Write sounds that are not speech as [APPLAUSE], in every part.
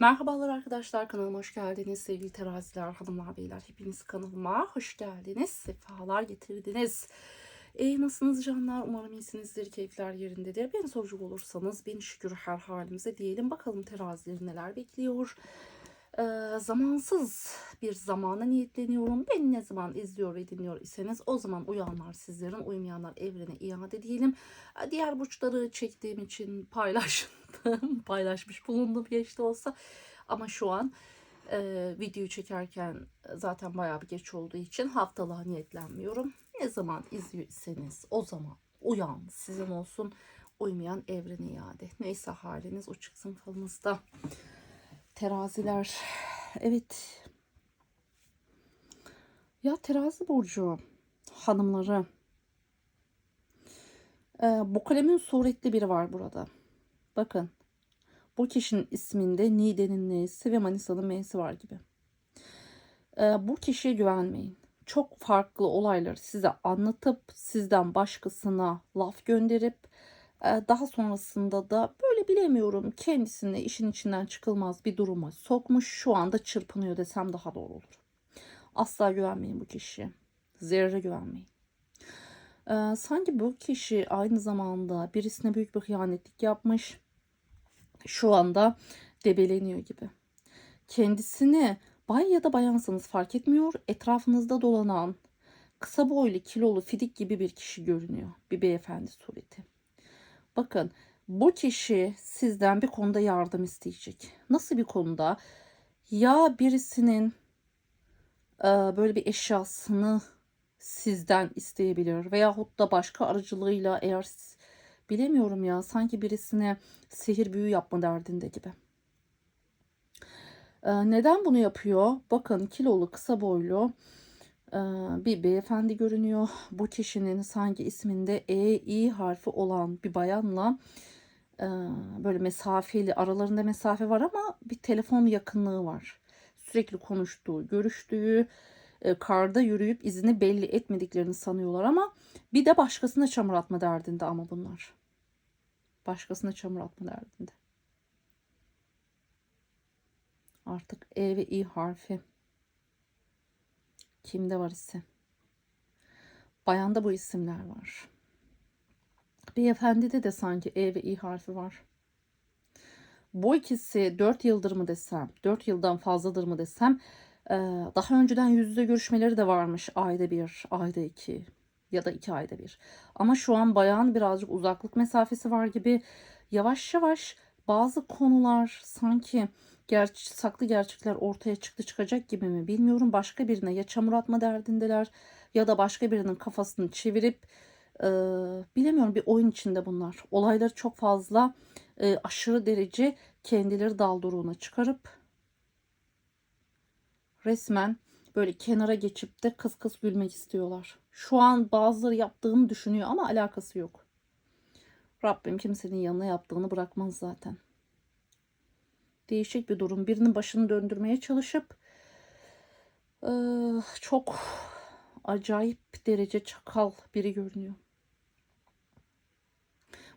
Merhabalar arkadaşlar kanalıma hoş geldiniz. Sevgili teraziler hanımlar beyler hepiniz kanalıma hoş geldiniz. Sefalar getirdiniz. E, nasılsınız canlar? Umarım iyisinizdir keyifler yerindedir. Beni soracak olursanız beni şükür her halimize diyelim. Bakalım terazileri neler bekliyor e, zamansız bir zamana niyetleniyorum beni ne zaman izliyor ve dinliyor iseniz o zaman uyanlar sizlerin uymayanlar evrene iade diyelim E, diğer burçları çektiğim için paylaştım [LAUGHS] paylaşmış bulundum geçti olsa ama şu an e, videoyu çekerken zaten bayağı bir geç olduğu için haftalığa niyetlenmiyorum. Ne zaman izliyorsanız o zaman uyan sizin olsun uymayan evrene iade. Neyse haliniz o çıksın falınızda. Teraziler evet ya terazi burcu hanımları e, bu kalemin suretli biri var burada. Bakın bu kişinin isminde Niğde'nin N'si ve Manisa'nın M'si var gibi. Ee, bu kişiye güvenmeyin. Çok farklı olayları size anlatıp sizden başkasına laf gönderip e, daha sonrasında da böyle bilemiyorum kendisini işin içinden çıkılmaz bir duruma sokmuş. Şu anda çırpınıyor desem daha doğru olur. Asla güvenmeyin bu kişiye. Zerre güvenmeyin. Ee, sanki bu kişi aynı zamanda birisine büyük bir hıyanetlik yapmış şu anda debeleniyor gibi. Kendisini bay ya da bayansanız fark etmiyor. Etrafınızda dolanan kısa boylu, kilolu, fidik gibi bir kişi görünüyor. Bir beyefendi sureti. Bakın bu kişi sizden bir konuda yardım isteyecek. Nasıl bir konuda? Ya birisinin e, böyle bir eşyasını sizden isteyebilir veyahut da başka aracılığıyla eğer bilemiyorum ya sanki birisine sihir büyü yapma derdinde gibi. Ee, neden bunu yapıyor? Bakın kilolu kısa boylu e, bir beyefendi görünüyor. Bu kişinin sanki isminde E, İ harfi olan bir bayanla e, böyle mesafeli aralarında mesafe var ama bir telefon yakınlığı var. Sürekli konuştuğu, görüştüğü, karda yürüyüp izini belli etmediklerini sanıyorlar ama bir de başkasına çamur atma derdinde ama bunlar. Başkasına çamur atma derdinde. Artık E ve İ harfi kimde var ise. Bayanda bu isimler var. Beyefendide de sanki E ve İ harfi var. Bu ikisi 4 yıldır mı desem, 4 yıldan fazladır mı desem, daha önceden yüz yüze görüşmeleri de varmış. Ayda bir, ayda iki, ya da iki ayda bir. Ama şu an bayan birazcık uzaklık mesafesi var gibi yavaş yavaş bazı konular sanki ger saklı gerçekler ortaya çıktı çıkacak gibi mi bilmiyorum. Başka birine ya çamur atma derdindeler ya da başka birinin kafasını çevirip e, bilemiyorum bir oyun içinde bunlar. Olayları çok fazla e, aşırı derece kendileri dalduruğuna çıkarıp resmen böyle kenara geçip de kıs kıs gülmek istiyorlar. Şu an bazıları yaptığını düşünüyor ama alakası yok. Rabbim kimsenin yanına yaptığını bırakmaz zaten. Değişik bir durum. Birinin başını döndürmeye çalışıp çok acayip derece çakal biri görünüyor.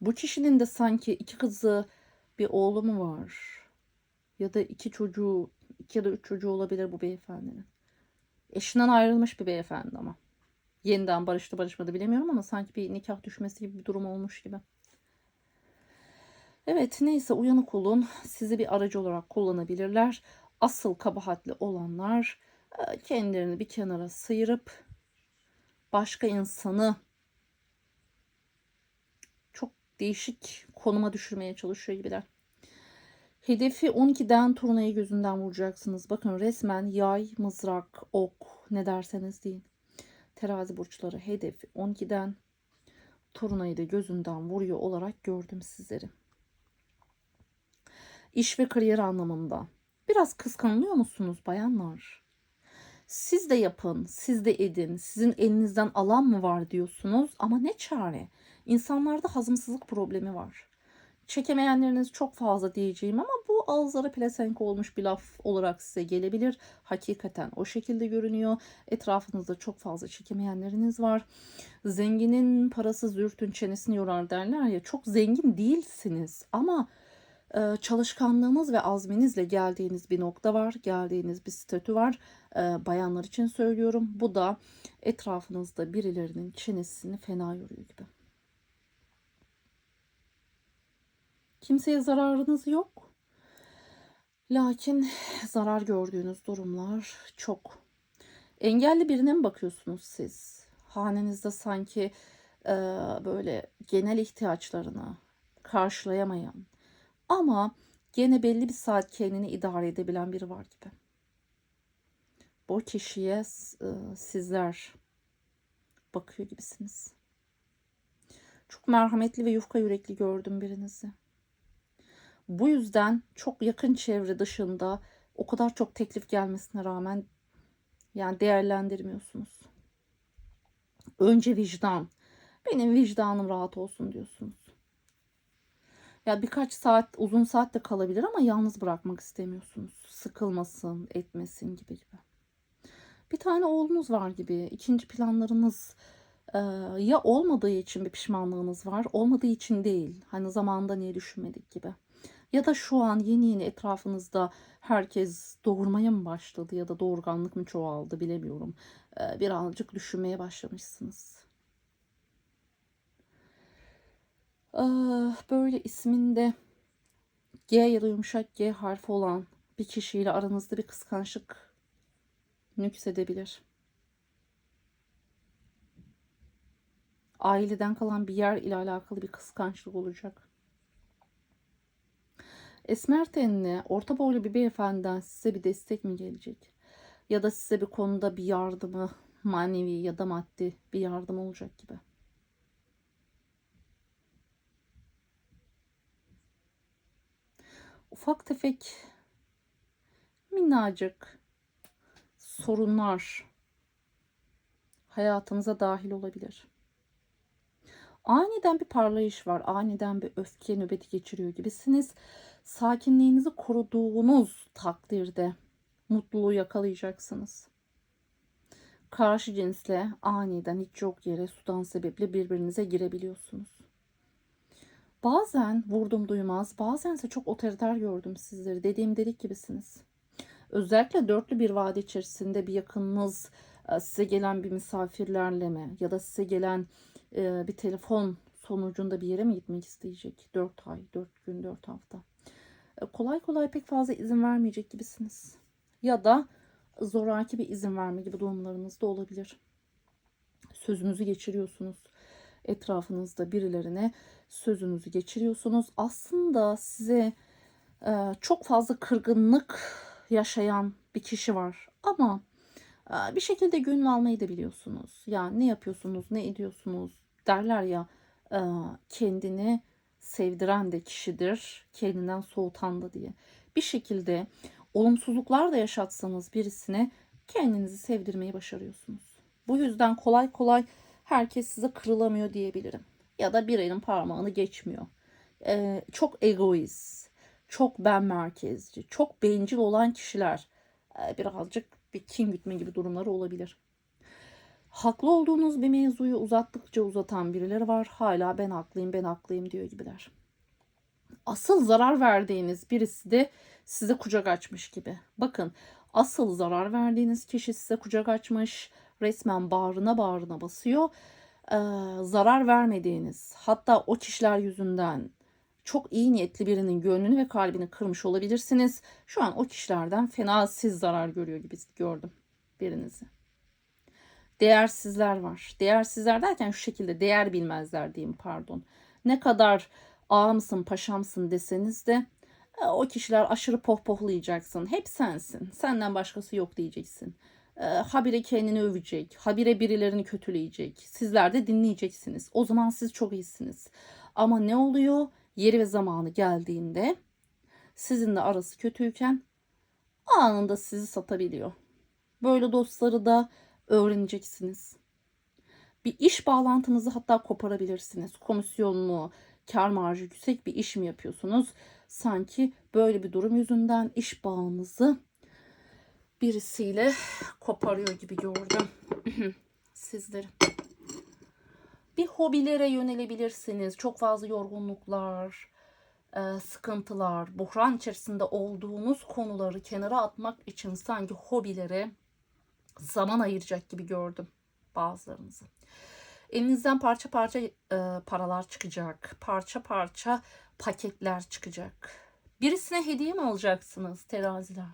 Bu kişinin de sanki iki kızı bir oğlu mu var? Ya da iki çocuğu, iki ya da üç çocuğu olabilir bu beyefendinin. Eşinden ayrılmış bir beyefendi ama. Yeniden barıştı barışmadı bilemiyorum ama sanki bir nikah düşmesi gibi bir durum olmuş gibi. Evet neyse uyanık olun. Sizi bir aracı olarak kullanabilirler. Asıl kabahatli olanlar e, kendilerini bir kenara sıyırıp başka insanı değişik konuma düşürmeye çalışıyor gibiler. Hedefi 12'den turnayı gözünden vuracaksınız. Bakın resmen yay, mızrak, ok ne derseniz deyin. Terazi burçları hedefi 12'den turnayı da gözünden vuruyor olarak gördüm sizleri. İş ve kariyer anlamında. Biraz kıskanılıyor musunuz bayanlar? Siz de yapın, siz de edin. Sizin elinizden alan mı var diyorsunuz ama ne çare? İnsanlarda hazımsızlık problemi var çekemeyenleriniz çok fazla diyeceğim ama bu ağızlara pelesenk olmuş bir laf olarak size gelebilir. Hakikaten o şekilde görünüyor. Etrafınızda çok fazla çekemeyenleriniz var. Zenginin parası zürtün çenesini yorar derler ya çok zengin değilsiniz ama Ee, çalışkanlığınız ve azminizle geldiğiniz bir nokta var, geldiğiniz bir statü var. Ee, bayanlar için söylüyorum. Bu da etrafınızda birilerinin çenesini fena yoruyor gibi. Kimseye zararınız yok. Lakin zarar gördüğünüz durumlar çok. Engelli birine mi bakıyorsunuz siz? Hanenizde sanki e, böyle genel ihtiyaçlarını karşılayamayan ama gene belli bir saat kendini idare edebilen biri var gibi. Bu kişiye e, sizler bakıyor gibisiniz. Çok merhametli ve yufka yürekli gördüm birinizi. Bu yüzden çok yakın çevre dışında o kadar çok teklif gelmesine rağmen yani değerlendirmiyorsunuz. Önce vicdan. Benim vicdanım rahat olsun diyorsunuz. Ya birkaç saat, uzun saat de kalabilir ama yalnız bırakmak istemiyorsunuz. Sıkılmasın, etmesin gibi gibi. Bir tane oğlunuz var gibi. İkinci planlarınız e, ya olmadığı için bir pişmanlığınız var, olmadığı için değil. Hani zamanında niye düşünmedik gibi. Ya da şu an yeni yeni etrafınızda herkes doğurmaya mı başladı ya da doğurganlık mı çoğaldı bilemiyorum. Birazcık düşünmeye başlamışsınız. Ah, Böyle isminde G ya da yumuşak G harfi olan bir kişiyle aranızda bir kıskançlık nüksedebilir. Aileden kalan bir yer ile alakalı bir kıskançlık olacak. Esmer tenli, orta boylu bir beyefendiden size bir destek mi gelecek? Ya da size bir konuda bir yardımı, manevi ya da maddi bir yardım olacak gibi. ufak tefek minnacık sorunlar hayatınıza dahil olabilir. Aniden bir parlayış var. Aniden bir öfke nöbeti geçiriyor gibisiniz. Sakinliğinizi koruduğunuz takdirde mutluluğu yakalayacaksınız. Karşı cinsle aniden hiç yok yere sudan sebeple birbirinize girebiliyorsunuz. Bazen vurdum duymaz, bazense çok otoriter gördüm sizleri. Dediğim dedik gibisiniz. Özellikle dörtlü bir vade içerisinde bir yakınınız e, size gelen bir misafirlerle mi ya da size gelen e, bir telefon sonucunda bir yere mi gitmek isteyecek? 4 ay, 4 gün, 4 hafta. E, kolay kolay pek fazla izin vermeyecek gibisiniz. Ya da zoraki bir izin verme gibi durumlarınız da olabilir. Sözünüzü geçiriyorsunuz etrafınızda birilerine sözünüzü geçiriyorsunuz. Aslında size e, çok fazla kırgınlık yaşayan bir kişi var ama e, bir şekilde gönül almayı da biliyorsunuz. Yani ne yapıyorsunuz, ne ediyorsunuz derler ya e, kendini sevdiren de kişidir, kendinden soğutan da diye. Bir şekilde olumsuzluklar da yaşatsanız birisine kendinizi sevdirmeyi başarıyorsunuz. Bu yüzden kolay kolay herkes size kırılamıyor diyebilirim. Ya da bir elin parmağını geçmiyor. Ee, çok egoist, çok ben merkezci, çok bencil olan kişiler e, birazcık bir kin gütme gibi durumları olabilir. Haklı olduğunuz bir mevzuyu uzattıkça uzatan birileri var. Hala ben haklıyım, ben haklıyım diyor gibiler. Asıl zarar verdiğiniz birisi de size kucak açmış gibi. Bakın asıl zarar verdiğiniz kişi size kucak açmış resmen bağrına bağrına basıyor. Ee, zarar vermediğiniz hatta o kişiler yüzünden çok iyi niyetli birinin gönlünü ve kalbini kırmış olabilirsiniz. Şu an o kişilerden fena siz zarar görüyor gibi gördüm birinizi. Değersizler var. Değersizler derken şu şekilde değer bilmezler diyeyim pardon. Ne kadar ağa mısın paşamsın deseniz de e, o kişiler aşırı pohpohlayacaksın. Hep sensin. Senden başkası yok diyeceksin e, habire kendini övecek, habire birilerini kötüleyecek. Sizler de dinleyeceksiniz. O zaman siz çok iyisiniz. Ama ne oluyor? Yeri ve zamanı geldiğinde sizinle arası kötüyken anında sizi satabiliyor. Böyle dostları da öğreneceksiniz. Bir iş bağlantınızı hatta koparabilirsiniz. Komisyonlu, kar marjı yüksek bir iş mi yapıyorsunuz? Sanki böyle bir durum yüzünden iş bağınızı birisiyle koparıyor gibi gördüm [CLEARS THROAT] sizleri. Bir hobilere yönelebilirsiniz. Çok fazla yorgunluklar, e, sıkıntılar, buhran içerisinde olduğunuz konuları kenara atmak için sanki hobilere zaman ayıracak gibi gördüm bazılarınızı. Elinizden parça parça e, paralar çıkacak. Parça parça paketler çıkacak. Birisine hediye mi alacaksınız teraziler?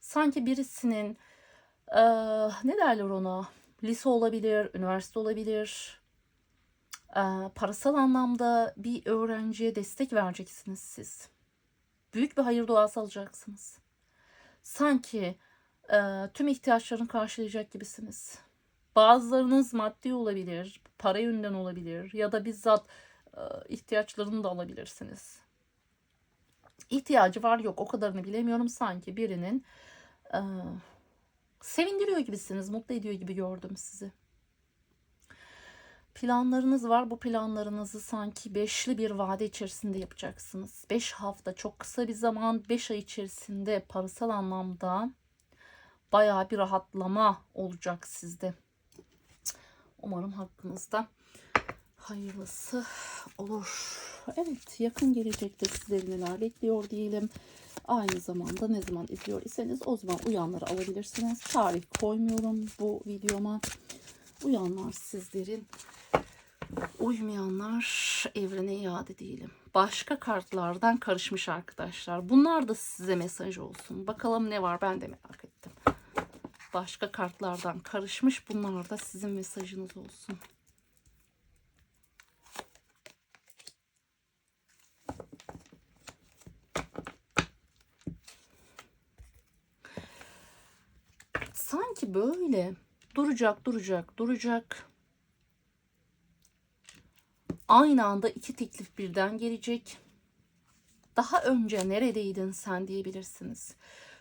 Sanki birisinin e, ne derler ona? Lise olabilir, üniversite olabilir. E, parasal anlamda bir öğrenciye destek vereceksiniz siz. Büyük bir hayır duası alacaksınız. Sanki tüm ihtiyaçlarını karşılayacak gibisiniz. Bazılarınız maddi olabilir, para yönünden olabilir ya da bizzat e, ihtiyaçlarını da alabilirsiniz. İhtiyacı var yok o kadarını bilemiyorum sanki birinin e, sevindiriyor gibisiniz, mutlu ediyor gibi gördüm sizi. Planlarınız var. Bu planlarınızı sanki beşli bir vade içerisinde yapacaksınız. Beş hafta çok kısa bir zaman. Beş ay içerisinde parasal anlamda bayağı bir rahatlama olacak sizde. Umarım hakkınızda hayırlısı olur. Evet yakın gelecekte sizleri neler bekliyor diyelim. Aynı zamanda ne zaman izliyor iseniz o zaman uyanları alabilirsiniz. Tarih koymuyorum bu videoma. Uyanlar sizlerin uymayanlar evrene iade değilim. Başka kartlardan karışmış arkadaşlar. Bunlar da size mesaj olsun. Bakalım ne var ben de merak ettim. Başka kartlardan karışmış. Bunlar da sizin mesajınız olsun. Sanki böyle duracak, duracak, duracak. Aynı anda iki teklif birden gelecek. Daha önce neredeydin sen diyebilirsiniz.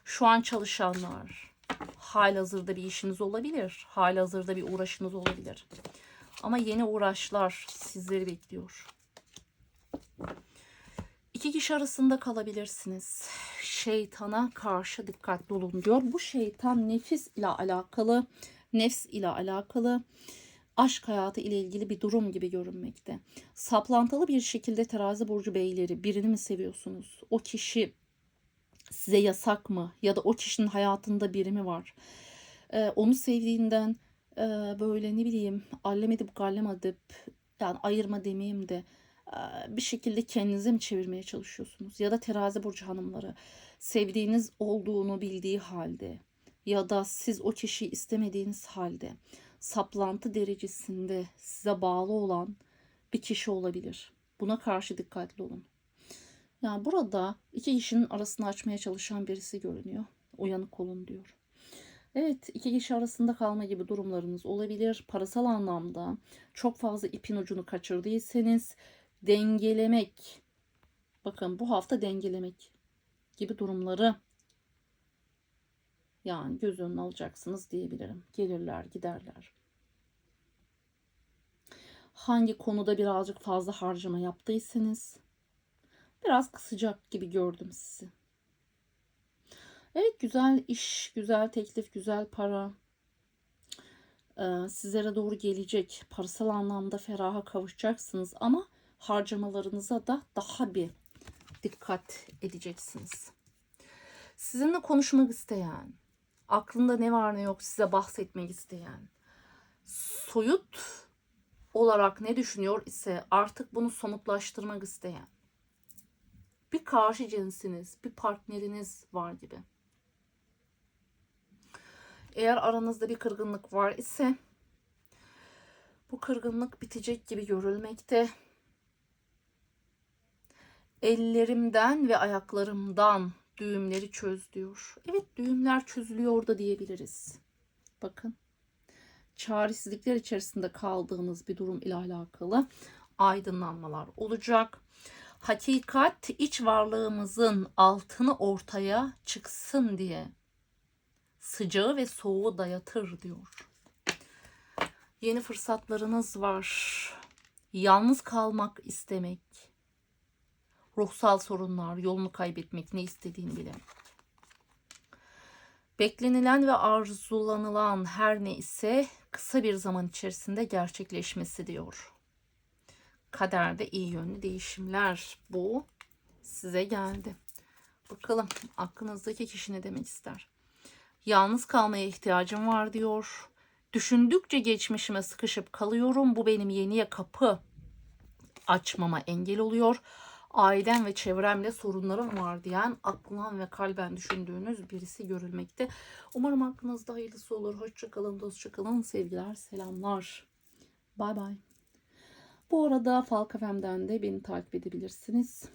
Şu an çalışanlar, halihazırda bir işiniz olabilir. Halihazırda bir uğraşınız olabilir. Ama yeni uğraşlar sizleri bekliyor. İki kişi arasında kalabilirsiniz. Şeytana karşı dikkatli olun diyor. Bu şeytan nefis ile alakalı, nefs ile alakalı aşk hayatı ile ilgili bir durum gibi görünmekte. Saplantılı bir şekilde terazi burcu beyleri birini mi seviyorsunuz? O kişi size yasak mı? Ya da o kişinin hayatında biri mi var? Ee, onu sevdiğinden e, böyle ne bileyim allem edip gallem yani ayırma demeyeyim de e, bir şekilde kendinize mi çevirmeye çalışıyorsunuz? Ya da terazi burcu hanımları sevdiğiniz olduğunu bildiği halde ya da siz o kişiyi istemediğiniz halde saplantı derecesinde size bağlı olan bir kişi olabilir. Buna karşı dikkatli olun. Yani burada iki kişinin arasını açmaya çalışan birisi görünüyor. Uyanık olun diyor. Evet iki kişi arasında kalma gibi durumlarınız olabilir. Parasal anlamda çok fazla ipin ucunu kaçırdıysanız dengelemek. Bakın bu hafta dengelemek gibi durumları yani göz önüne alacaksınız diyebilirim. Gelirler giderler. Hangi konuda birazcık fazla harcama yaptıysanız biraz kısacak gibi gördüm sizi. Evet güzel iş, güzel teklif, güzel para ee, sizlere doğru gelecek. Parasal anlamda feraha kavuşacaksınız ama harcamalarınıza da daha bir dikkat edeceksiniz. Sizinle konuşmak isteyen, aklında ne var ne yok size bahsetmek isteyen, soyut olarak ne düşünüyor ise artık bunu somutlaştırmak isteyen bir karşı cinsiniz, bir partneriniz var gibi. Eğer aranızda bir kırgınlık var ise bu kırgınlık bitecek gibi görülmekte. Ellerimden ve ayaklarımdan düğümleri çöz diyor. Evet düğümler çözülüyor da diyebiliriz. Bakın. Çaresizlikler içerisinde kaldığınız bir durum ile alakalı aydınlanmalar olacak. Hakikat iç varlığımızın altını ortaya çıksın diye sıcağı ve soğuğu dayatır diyor. Yeni fırsatlarınız var. Yalnız kalmak istemek. Ruhsal sorunlar, yolunu kaybetmek, ne istediğini bilemek. Beklenilen ve arzulanılan her ne ise kısa bir zaman içerisinde gerçekleşmesi diyor. Kaderde iyi yönlü değişimler bu size geldi. Bakalım aklınızdaki kişi ne demek ister? Yalnız kalmaya ihtiyacım var diyor. Düşündükçe geçmişime sıkışıp kalıyorum. Bu benim yeniye kapı açmama engel oluyor. Ailem ve çevremle sorunlarım var diyen aklından ve kalben düşündüğünüz birisi görülmekte. Umarım aklınızda hayırlısı olur. Hoşçakalın, dostçakalın. Sevgiler, selamlar. Bay bay. Bu arada Falk FM'den de beni takip edebilirsiniz.